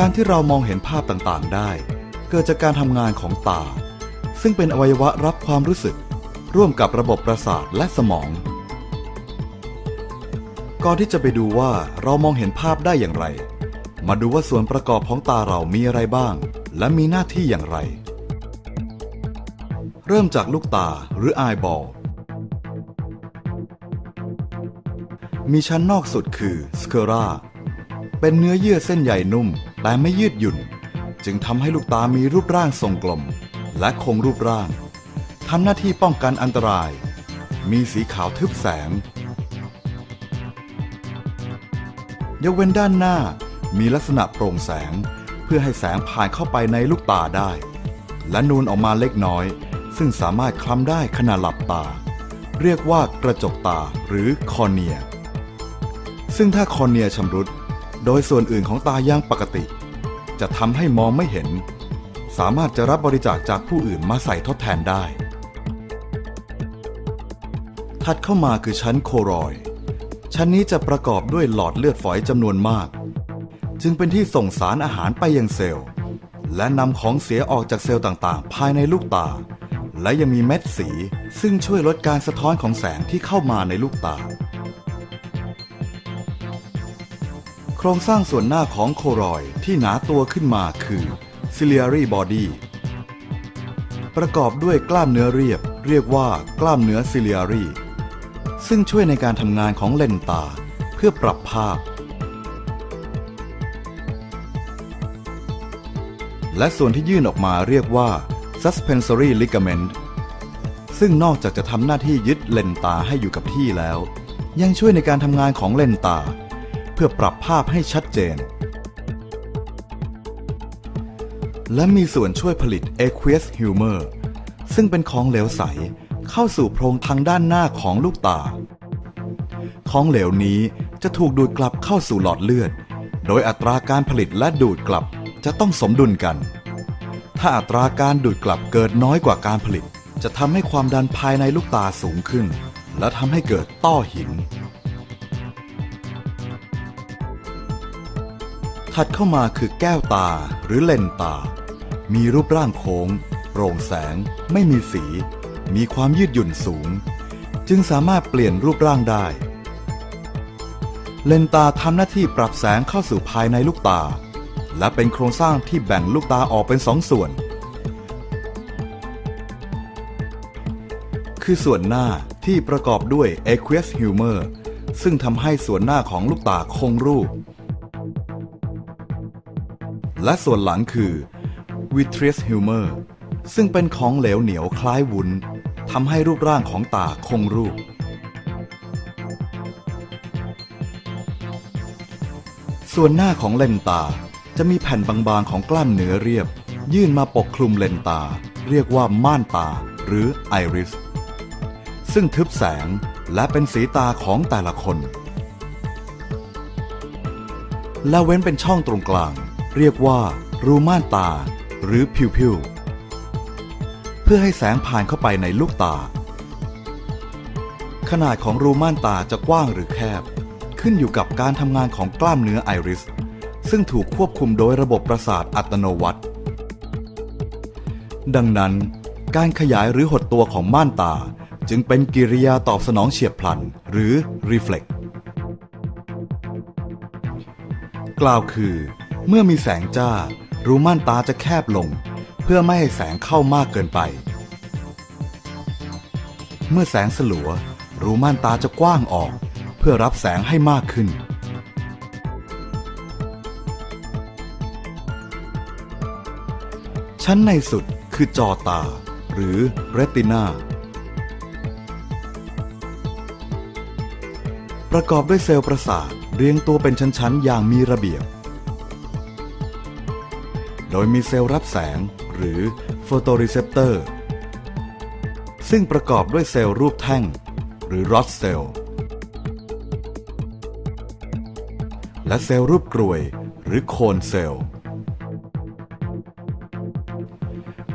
การที่เรามองเห็นภาพต่างๆ ได้ เกิดจากการทำงานของตา ซึ่งเป็นอวัยวะรับความรู้สึก ร่วมกับระบบประสาทและสมอง ก่อนที่จะไปดูว่าเรามองเห็นภาพได้อย่างไร มาดูว่าส่วนประกอบของตาเรามีอะไรบ้าง และมีหน้าที่อย่างไร เริ่มจากลูกตาหรือ eyeball มีชั้นนอกสุดคือสเคราเป็นเนื้อเยื่อเส้นใหญ่นุ่ม แต่ไม่ยืดหยุ่น จึงทำให้ลูกตามีรูปร่างทรงกลม และคงรูปร่างทำหน้าที่ป้องกันอันตราย มีสีขาวทึบแสงยกเว้นด้านหน้ามีลักษณะโปร่งแสง เพื่อให้แสงผ่านเข้าไปในลูกตาได้ และนูนออกมาเล็กน้อย ซึ่งสามารถคล้ำได้ขณะหลับตา เรียกว่ากระจกตาหรือคอเนีย ซึ่งถ้าคอเนียชำรุด โดยส่วนอื่นของตายังปกติ จะทำให้มองไม่เห็น สามารถจะรับบริจาคจากผู้อื่นมาใส่ทดแทนได้ ถัดเข้ามาคือชั้นโครอย ชั้นนี้จะประกอบด้วยหลอดเลือดฝอยจำนวนมาก จึงเป็นที่ส่งสารอาหารไปยังเซลล์ และนำของเสียออกจากเซลล์ต่างๆ ภายในลูกตา และยังมีเม็ดสี ซึ่งช่วยลดการสะท้อนของแสงที่เข้ามาในลูกตา ครงสร้างส่วนหน้าของโครอยที่หนาตัวขึ้นมาคือ ciliary body ประกอบด้วยกล้ามเนื้อเรียบ เรียกว่ากล้ามเนื้อ ciliary ซึ่งช่วยในการทำงานของเลนตาเพื่อปรับภาพ และส่วนที่ยื่นออกมาเรียกว่า suspensory ligament ซึ่งนอกจากจะทำหน้าที่ยึดเลนตาให้อยู่กับที่แล้ว ยังช่วยในการทำงานของเลนตา เพื่อปรับภาพให้ชัดเจน และมีส่วนช่วยผลิต aqueous humor ซึ่งเป็นของเหลวใสเข้าสู่โพรงทางด้านหน้าของลูกตา ของเหลวนี้จะถูกดูดกลับเข้าสู่หลอดเลือด โดยอัตราการผลิตและดูดกลับจะต้องสมดุลกัน ถ้าอัตราการดูดกลับเกิดน้อยกว่าการผลิต จะทำให้ความดันภายในลูกตาสูงขึ้น และทำให้เกิดต้อหิน ถัดเข้ามาคือแก้วตาหรือเลนตา มีรูปร่างโค้งโปร่งแสง ไม่มีสี มีความยืดหยุ่นสูง จึงสามารถเปลี่ยนรูปร่างได้ เลนตาทำหน้าที่ปรับแสงเข้าสู่ภายในลูกตา และเป็นโครงสร้างที่แบ่งลูกตาออกเป็นสองส่วน คือส่วนหน้าที่ประกอบด้วย aqueous humor ซึ่งทำให้ส่วนหน้าของลูกตาคงรูป และส่วนหลังคือ vitreous humor ซึ่งเป็นของเหลวเหนียวคล้ายวุ้นทำให้รูปร่างของตาคงรูป ส่วนหน้าของเลนตาจะมีแผ่นบางๆของกล้ามเนื้อเรียบ ยื่นมาปกคลุมเลนตา เรียกว่าม่านตาหรือไอริส ซึ่งทึบแสงและเป็นสีตาของแต่ละคน และเว้นเป็นช่องตรงกลาง เรียกว่า รูม่านตา หรือพิวพิวเพื่อให้แสงผ่านเข้าไปในลูกตา ขนาดของรูม่านตาจะกว้างหรือแคบ ขึ้นอยู่กับการทำงานของกล้ามเนื้อไอริส ซึ่งถูกควบคุมโดยระบบประสาทอัตโนมัติ ดังนั้น การขยายหรือหดตัวของม่านตาจึงเป็นกิริยาตอบสนองเฉียบพลัน หรือ reflex กล่าวคือ เมื่อมีแสงจ้า รูม่านตาจะแคบลง เพื่อไม่ให้แสงเข้ามากเกินไป เมื่อแสงสลัว รูม่านตาจะกว้างออก เพื่อรับแสงให้มากขึ้น ชั้นในสุดคือจอตา หรือเรตินาประกอบด้วยเซลล์ประสาทเรียงตัวเป็นชั้น ๆ อย่างมีระเบียบ โดยมีเซลล์รับแสงหรือโฟโตรีเซปเตอร์ซึ่งประกอบด้วยเซลล์รูปแท่ง หรือรอดเซลล์และเซลล์รูปกรวยหรือโคนเซลล์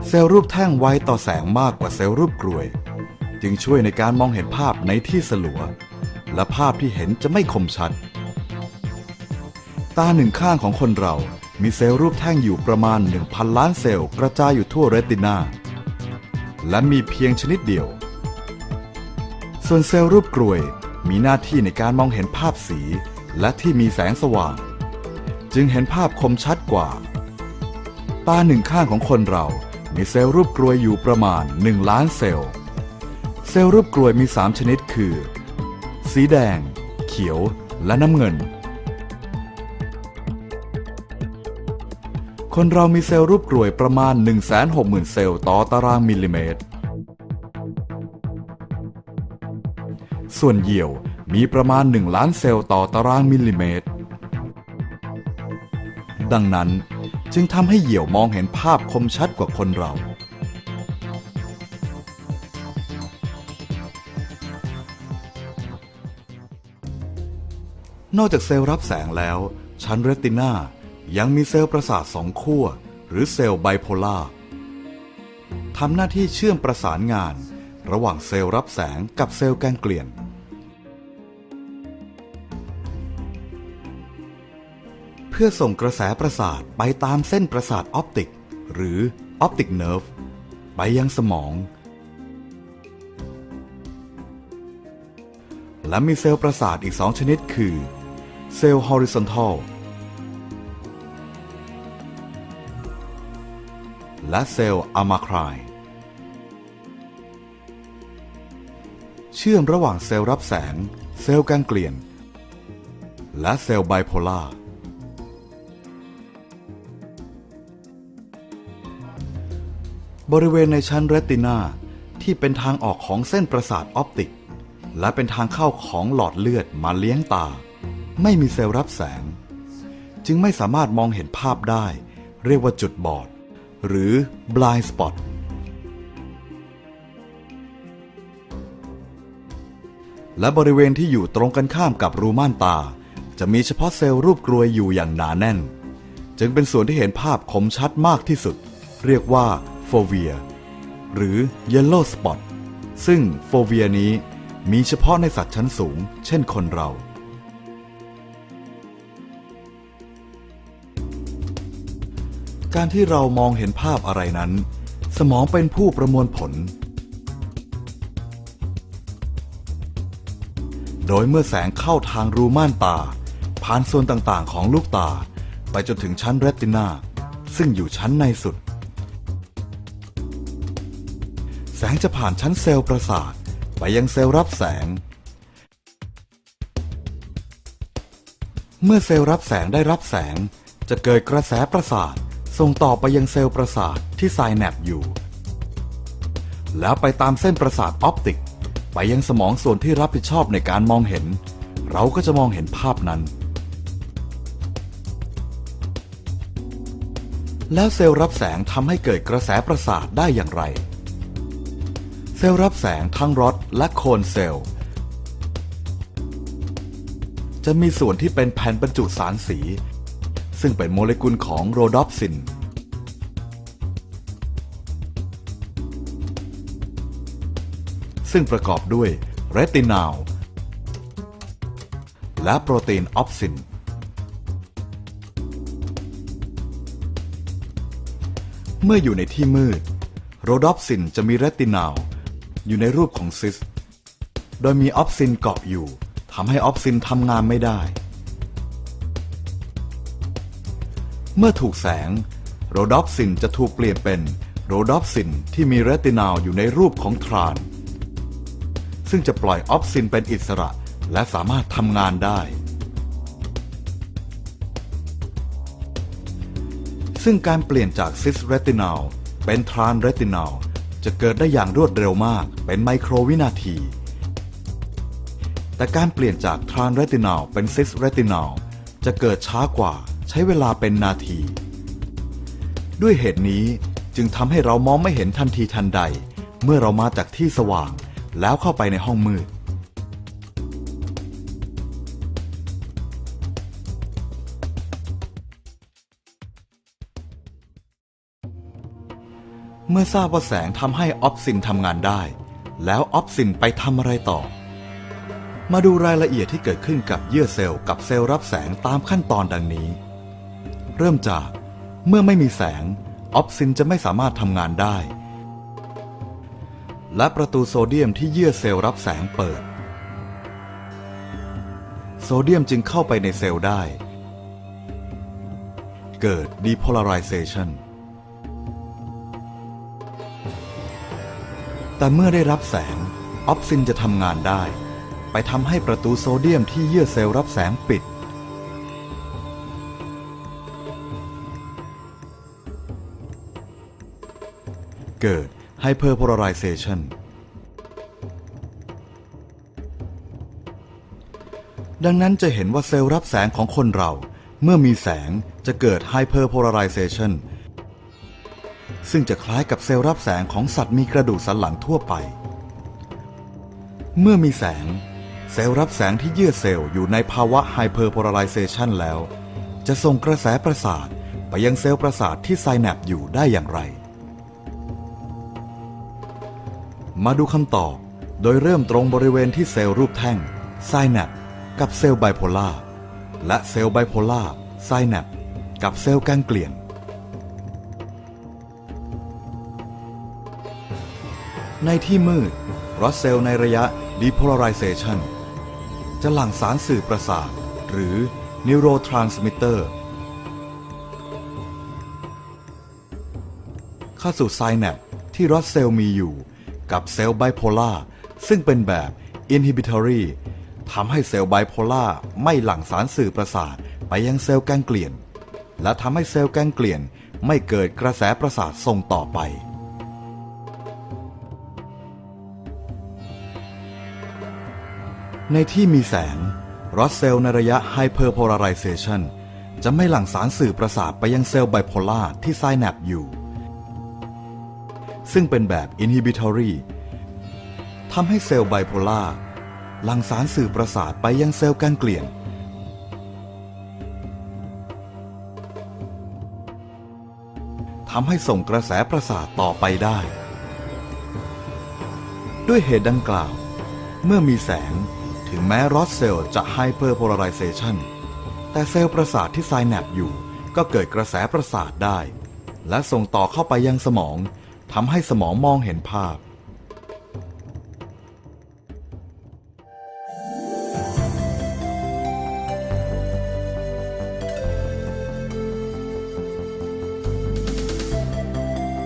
เซลล์รูปแท่งไวต่อแสงมากกว่าเซลล์รูปกรวย จึงช่วยในการมองเห็นภาพในที่สลัว และภาพที่เห็นจะไม่คมชัด ตาหนึ่งข้างของคนเรา มีเซลล์รูปแท่งอยู่ประมาณ 1,000 ล้านเซลล์กระจายอยู่ทั่วเรตินา และมีเพียงชนิดเดียว ส่วนเซลล์รูปกรวยมีหน้าที่ในการมองเห็นภาพสี และที่มีแสงสว่าง จึงเห็นภาพคมชัดกว่า ตาหนึ่งข้างของคนเรามีเซลล์รูปกรวยอยู่ประมาณ 1 ล้านเซลล์ เซลล์รูปกรวยมี 3 ชนิดคือ สีแดง เขียวและน้ำเงิน คนเรามีเซลล์รูปกรวยประมาณ 160,000 เซลล์ต่อตารางมิลลิเมตร ส่วนเหยี่ยวมีประมาณ 1 ล้านเซลล์ต่อตารางมิลลิเมตร ดังนั้นจึงทำให้เหยี่ยวมองเห็นภาพคมชัดกว่าคนเรา นอกจากเซลล์รับแสงแล้วชั้นเรตินา ยังมีเซลล์ประสาทสองขั้วหรือเซลล์ไบโพลาร์ทำหน้าที่เชื่อมประสานงาน ระหว่างเซลล์รับแสงกับเซลล์แกงเกลียน เพื่อส่งกระแสประสาทไปตามเส้นประสาทออปติก หรือออปติกเนิร์ฟไปยังสมอง และมีเซลล์ประสาทอีกสองชนิดคือ เซลล์ horizontal และเซลล์อะมาครายเชื่อมระหว่างเซลล์รับแสง เซลล์แกงเกลียน และเซลล์ไบโพลาร์บริเวณในชั้นเรตินาที่เป็นทางออกของเส้นประสาทออปติก และเป็นทางเข้าของหลอดเลือดมาเลี้ยงตา ไม่มีเซลล์รับแสง จึงไม่สามารถมองเห็นภาพได้ เรียกว่าจุดบอด หรือ blind spot และบริเวณที่อยู่ตรงกันข้ามกับรูม่านตา จะมีเฉพาะเซลล์รูปกรวยอยู่อย่างหนาแน่น จึงเป็นส่วนที่เห็นภาพคมชัดมากที่สุด เรียกว่าโฟเวียหรือ yellow spot ซึ่งโฟเวียนี้มีเฉพาะในสัตว์ชั้นสูง เช่นคนเรา การที่เรามองเห็นภาพอะไรนั้น สมองเป็นผู้ประมวลผล โดยเมื่อแสงเข้าทางรูม่านตา ผ่านส่วนต่างๆ ของลูกตา ไปจนถึงชั้นเรตินาซึ่งอยู่ชั้นในสุด แสงจะผ่านชั้นเซลล์ประสาท ไปยังเซลล์รับแสง เมื่อเซลล์รับแสงได้รับแสงจะเกิดกระแสประสาท ส่งต่อไปยังเซลล์ประสาทที่ไซแนปอยู่ แล้วไปตามเส้นประสาทออปติก ไปยังสมองส่วนที่รับผิดชอบในการมองเห็น เราก็จะมองเห็นภาพนั้น แล้วเซลล์รับแสงทำให้เกิดกระแสประสาทได้อย่างไร เซลล์รับแสงทั้งรอดและโคนเซลล์จะมีส่วนที่เป็นแผ่นบรรจุสารสี ซึ่งเป็นโมเลกุลของโรดอปซิน ซึ่งประกอบด้วยเรตินาลและโปรตีนออปซิน เมื่ออยู่ในที่มืด โรดอปซินจะมีเรตินาลอยู่ในรูปของซิส โดยมีออปซินเกาะอยู่ทำให้ออปซินทำงานไม่ได้ เมื่อถูกแสง โรดอปซินจะถูกเปลี่ยนเป็นโรดอปซินที่มีเรตินาลอยู่ในรูปของทราน ซึ่งจะปล่อยออปซินเป็นอิสระ และสามารถทำงานได้ ซึ่งการเปลี่ยนจากซิสเรตินาลเป็นทรานเรตินาลจะเกิดได้อย่างรวดเร็วมากเป็นไมโครวินาที แต่การเปลี่ยนจากทรานเรตินาลเป็นซิสเรตินาลจะเกิดช้ากว่าใช้เวลาเป็นนาที ด้วยเหตุนี้จึงทำให้เรามองไม่เห็นทันทีทันใด เมื่อเรามาจากที่สว่าง แล้วเข้าไปในห้องมืด เมื่อทราบว่าแสงทำให้ออฟซินทำงานได้ แล้วออฟซินไปทำอะไรต่อ มาดูรายละเอียดที่เกิดขึ้นกับเยื่อเซลล์กับเซลล์รับแสงตามขั้นตอนดังนี้ เริ่มจากเมื่อไม่มีแสงออปซินจะไม่สามารถทำงานได้ และประตูโซเดียมที่เยื่อเซลล์รับแสงเปิด โซเดียมจึงเข้าไปในเซลล์ได้ เกิด depolarization แต่เมื่อได้รับแสงออปซินจะทำงานได้ ไปทำให้ประตูโซเดียมที่เยื่อเซลล์รับแสงปิด เกิด hyperpolarization ดังนั้นจะเห็นว่าเซลล์รับแสงของคนเรา เมื่อมีแสงจะเกิด hyperpolarization ซึ่งจะคล้ายกับเซลล์รับแสงของสัตว์มีกระดูกสันหลังทั่วไป เมื่อมีแสง เซลล์รับแสงที่เยื่อเซลล์อยู่ในภาวะ hyperpolarization แล้ว จะส่งกระแสประสาทไปยังเซลล์ประสาทที่ไซแนปอยู่ได้อย่างไร มาดูคำตอบ โดยเริ่มตรงบริเวณที่เซลล์รูปแท่งไซแนปกับเซลล์ไบโพลาร์และเซลล์ไบโพลาร์ไซแนปกับเซลล์แกงเกลียนในที่มืดรอสเซลในระยะ depolarization จะหลั่งสารสื่อประสาท หรือ neurotransmitter เข้าสู่ไซแนปที่รอสเซลล์มีอยู่ กับเซลล์ไบโพลาซึ่งเป็นแบบ inhibitory ทำให้เซลล์ไบโพลาไม่หลั่งสารสื่อประสาทไปยังเซลล์แกงเกลียน และทำให้เซลล์แกงเกลียนไม่เกิดกระแสประสาทส่งต่อไป ในที่มีแสงรอสเซลล์ในระยะ hyperpolarization จะไม่หลั่งสารสื่อประสาทไปยังเซลล์ไบโพลาที่ไซแนปอยู่ ซึ่งเป็นแบบ inhibitory ทำให้เซลล์ไบโพล่าหลั่งสารสื่อประสาทไปยังเซลล์แกงเกลียน ทำให้ส่งกระแสประสาทต่อไปได้ ด้วยเหตุดังกล่าว เมื่อมีแสงถึงแม้รอสเซลล์จะ hyperpolarization แต่เซลล์ประสาทที่ไซแนปอยู่ก็เกิดกระแสประสาทได้ และส่งต่อเข้าไปยังสมอง ทำให้สมองมองเห็นภาพ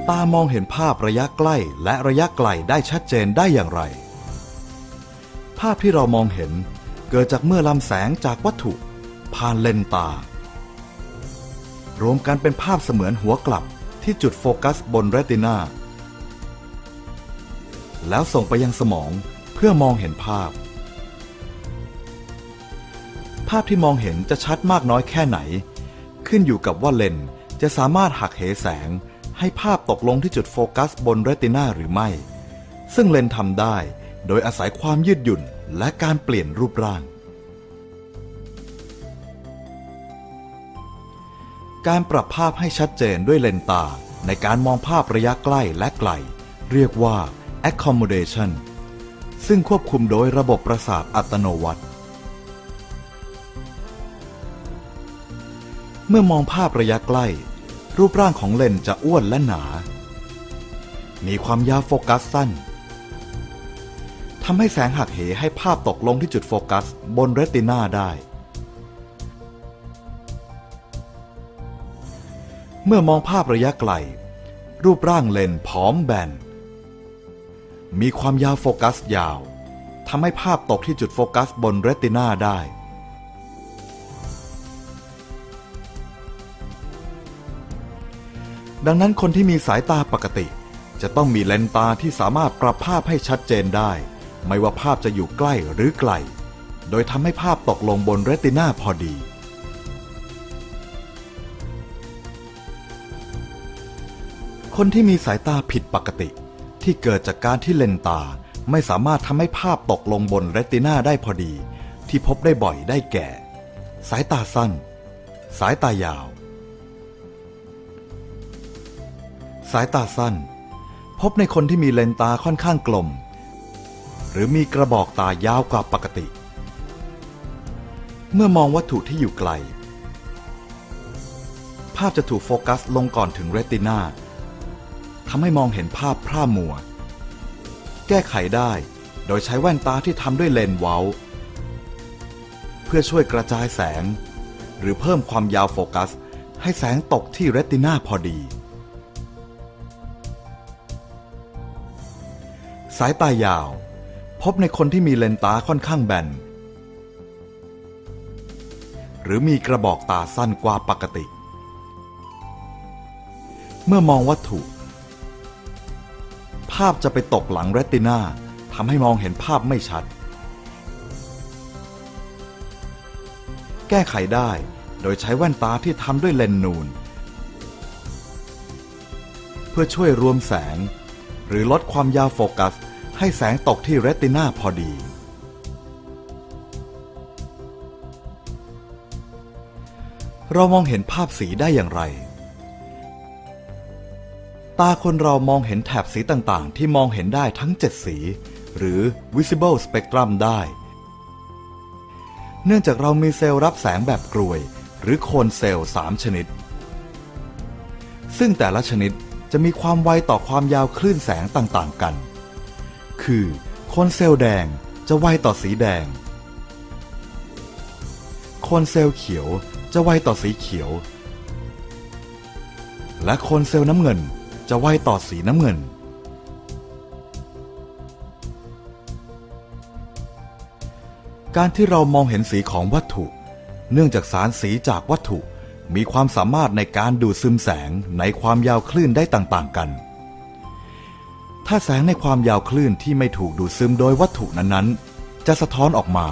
ตามองเห็นภาพระยะใกล้และระยะไกลได้ชัดเจนได้อย่างไร ภาพที่เรามองเห็นเกิดจากเมื่อลำแสงจากวัตถุ ผ่านเลนส์ตา รวมกันเป็นภาพเสมือนหัวกลับ ที่จุดโฟกัสบนเรตินาแล้วส่งไปยังสมองเพื่อมองเห็นภาพ ภาพที่มองเห็นจะชัดมากน้อยแค่ไหน ขึ้นอยู่กับว่าเลนจะสามารถหักเหแสงให้ภาพตกลงที่จุดโฟกัสบนเรตินาหรือไม่ ซึ่งเลนทำได้โดยอาศัยความยืดหยุ่นและการเปลี่ยนรูปร่าง การปรับภาพให้ชัดเจนด้วยเลนตาในการมองภาพระยะใกล้และไกล เรียกว่า accommodation ซึ่งควบคุมโดยระบบประสาทอัตโนมัติเมื่อมองภาพระยะใกล้ รูปร่างของเลนส์จะอ้วนและหนา มีความยาวโฟกัสสั้นทำให้แสงหักเหให้ภาพตกลงที่จุดโฟกัสบนเรตินาได้ เมื่อมองภาพระยะไกล รูปร่างเลนส์ผอมแบน มีความยาวโฟกัสยาวทำให้ภาพตกที่จุดโฟกัสบนเรตินาได้ ดังนั้นคนที่มีสายตาปกติ จะต้องมีเลนส์ตาที่สามารถปรับภาพให้ชัดเจนได้ ไม่ว่าภาพจะอยู่ใกล้หรือไกล โดยทำให้ภาพตกลงบนเรตินาพอดี คนที่มีสายตาผิดปกติ ที่เกิดจากการที่เลนตาไม่สามารถทำให้ภาพตกลงบนเรตินาได้พอดี ที่พบได้บ่อยได้แก่ สายตาสั้น สายตายาว สายตาสั้น พบในคนที่มีเลนตาค่อนข้างกลม หรือมีกระบอกตายาวกว่าปกติ เมื่อมองวัตถุที่อยู่ไกล ภาพจะถูกโฟกัสลงก่อนถึงเรตินา ทำให้มองเห็นภาพพร่ามัว แก้ไขได้โดยใช้แว่นตาที่ทำด้วยเลนส์เว้า เพื่อช่วยกระจายแสง หรือเพิ่มความยาวโฟกัส ให้แสงตกที่เรตินาพอดี สายตายาว พบในคนที่มีเลนตาค่อนข้างแบน หรือมีกระบอกตาสั้นกว่าปกติ เมื่อมองวัตถุ ภาพจะไปตกหลังเรตินาทำให้มองเห็นภาพไม่ชัด แก้ไขได้โดยใช้แว่นตาที่ทำด้วยเลนส์นูน เพื่อช่วยรวมแสง หรือลดความยาวโฟกัส ให้แสงตกที่เรตินาพอดี เรามองเห็นภาพสีได้อย่างไร ตาคนเรามองเห็นแถบสีต่างๆ ที่มองเห็นได้ทั้ง 7 สี หรือ visible spectrum ได้ เนื่องจากเรามีเซลล์รับแสงแบบกรวย หรือโคนเซลล์ 3 ชนิด ซึ่งแต่ละชนิดจะมีความไวต่อความยาวคลื่นแสงต่างๆกัน คือโคนเซลล์แดงจะไวต่อสีแดง โคนเซลล์เขียวจะไวต่อสีเขียว และโคนเซลล์น้ำเงิน จะไวต่อสีน้ำเงิน การที่เรามองเห็นสีของวัตถุ เนื่องจากสารสีจากวัตถุมีความสามารถในการดูดซึมแสงในความยาวคลื่นได้ต่างๆกัน ถ้าแสงในความยาวคลื่นที่ไม่ถูกดูดซึมโดยวัตถุนั้นๆ จะสะท้อนออกมา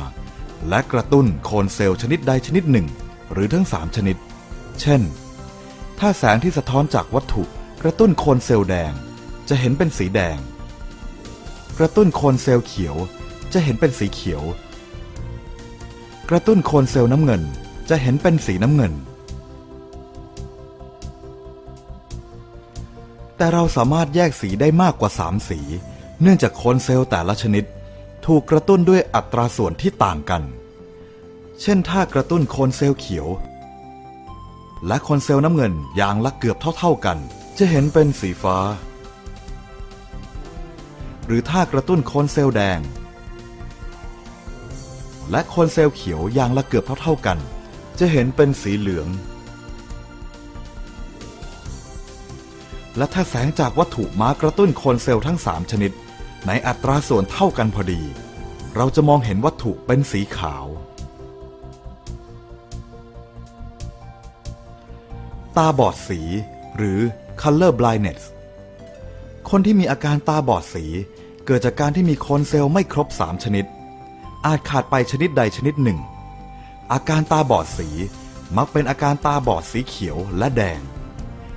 และกระตุ้นโคนเซลล์ชนิดใดชนิดหนึ่ง หรือทั้ง 3 ชนิด เช่น ถ้าแสงที่สะท้อนจากวัตถุ กระตุ้นโคนเซลล์แดงจะเห็นเป็นสีแดง กระตุ้นโคนเซลล์เขียวจะเห็นเป็นสีเขียว กระตุ้นโคนเซลล์น้ำเงินจะเห็นเป็นสีน้ำเงิน แต่เราสามารถแยกสีได้มากกว่า 3 สี เนื่องจากโคนเซลล์แต่ละชนิด ถูกกระตุ้นด้วยอัตราส่วนที่ต่างกัน เช่นถ้ากระตุ้นโคนเซลล์เขียว และโคนเซลล์น้ำเงินอย่างละเกือบเท่า ๆกัน จะเห็นเป็นสีฟ้า หรือถ้ากระตุ้นโคนเซลล์แดง และโคนเซลล์เขียวอย่างละเกือบเท่าๆกัน จะเห็นเป็นสีเหลือง และถ้าแสงจากวัตถุมากระตุ้นโคนเซลล์ทั้ง 3 ชนิด ในอัตราส่วนเท่ากันพอดี เราจะมองเห็นวัตถุเป็นสีขาวตาบอดสี หรือ color blindness คนที่มีอาการตาบอดสี เกิดจากการที่มีโคนเซลล์ไม่ครบ 3 ชนิด อาจขาดไปชนิดใดชนิดหนึ่ง อาการตาบอดสีมักเป็นอาการตาบอดสีเขียวและแดง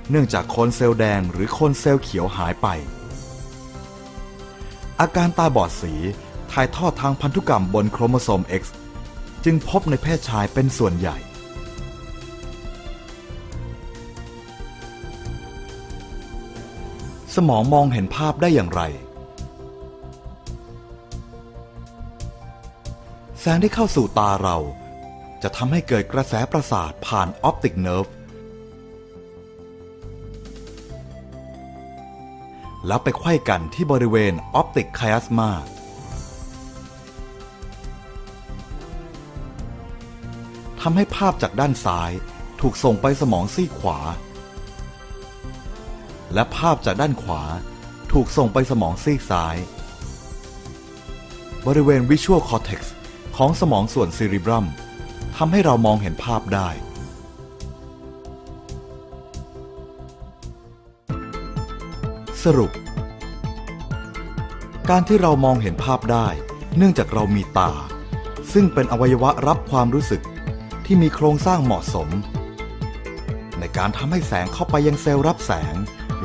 เนื่องจากโคนเซลล์แดงหรือโคนเซลล์เขียวหายไป อาการตาบอดสีถ่ายทอดทางพันธุกรรมบนโครโมโซม X จึงพบในเพศชายเป็นส่วนใหญ่ สมองมองเห็นภาพได้อย่างไร แสงที่เข้าสู่ตาเรา จะทำให้เกิดกระแสประสาทผ่านออปติกเนิร์ฟแล้วไปไขว้กันที่บริเวณออปติกไคอัสมาทำให้ภาพจากด้านซ้ายถูกส่งไปสมองซีกขวา และภาพจากด้านขวาถูกส่งไปสมองซีกซ้าย บริเวณวิชวลคอร์เท็กซ์ของสมองส่วนซีริบรัมทำให้เรามองเห็นภาพได้ สรุป การที่เรามองเห็นภาพได้ เนื่องจากเรามีตา ซึ่งเป็นอวัยวะรับความรู้สึกที่มีโครงสร้างเหมาะสม ในการทำให้แสงเข้าไปยังเซลล์รับแสง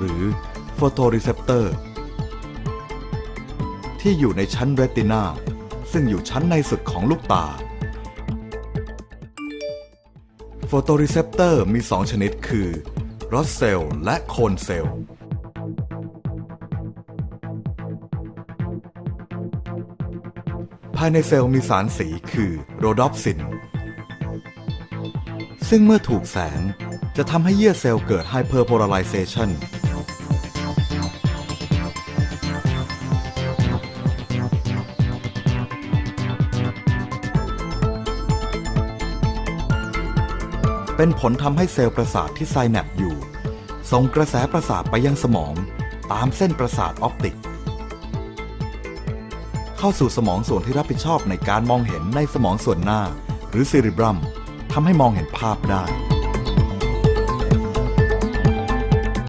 หรือโฟโตรีเซปเตอร์ที่อยู่ในชั้นเรตินาซึ่งอยู่ชั้นในสุดของลูกตาโฟโตรีเซปเตอร์มี 2 ชนิดคือรอสเซลล์และโคนเซลล์ภายในเซลล์มีสารสีคือโรดอปซิน ซึ่งเมื่อถูกแสงจะทำให้เยื่อเซลล์เกิด hyperpolarization เป็นผลทำให้เซลล์ประสาทที่ไซแนปอยู่ ส่งกระแสประสาทไปยังสมอง ตามเส้นประสาทออปติก เข้าสู่สมองส่วนที่รับผิดชอบในการมองเห็นในสมองส่วนหน้า หรือซีริบรัมทำให้มองเห็นภาพได้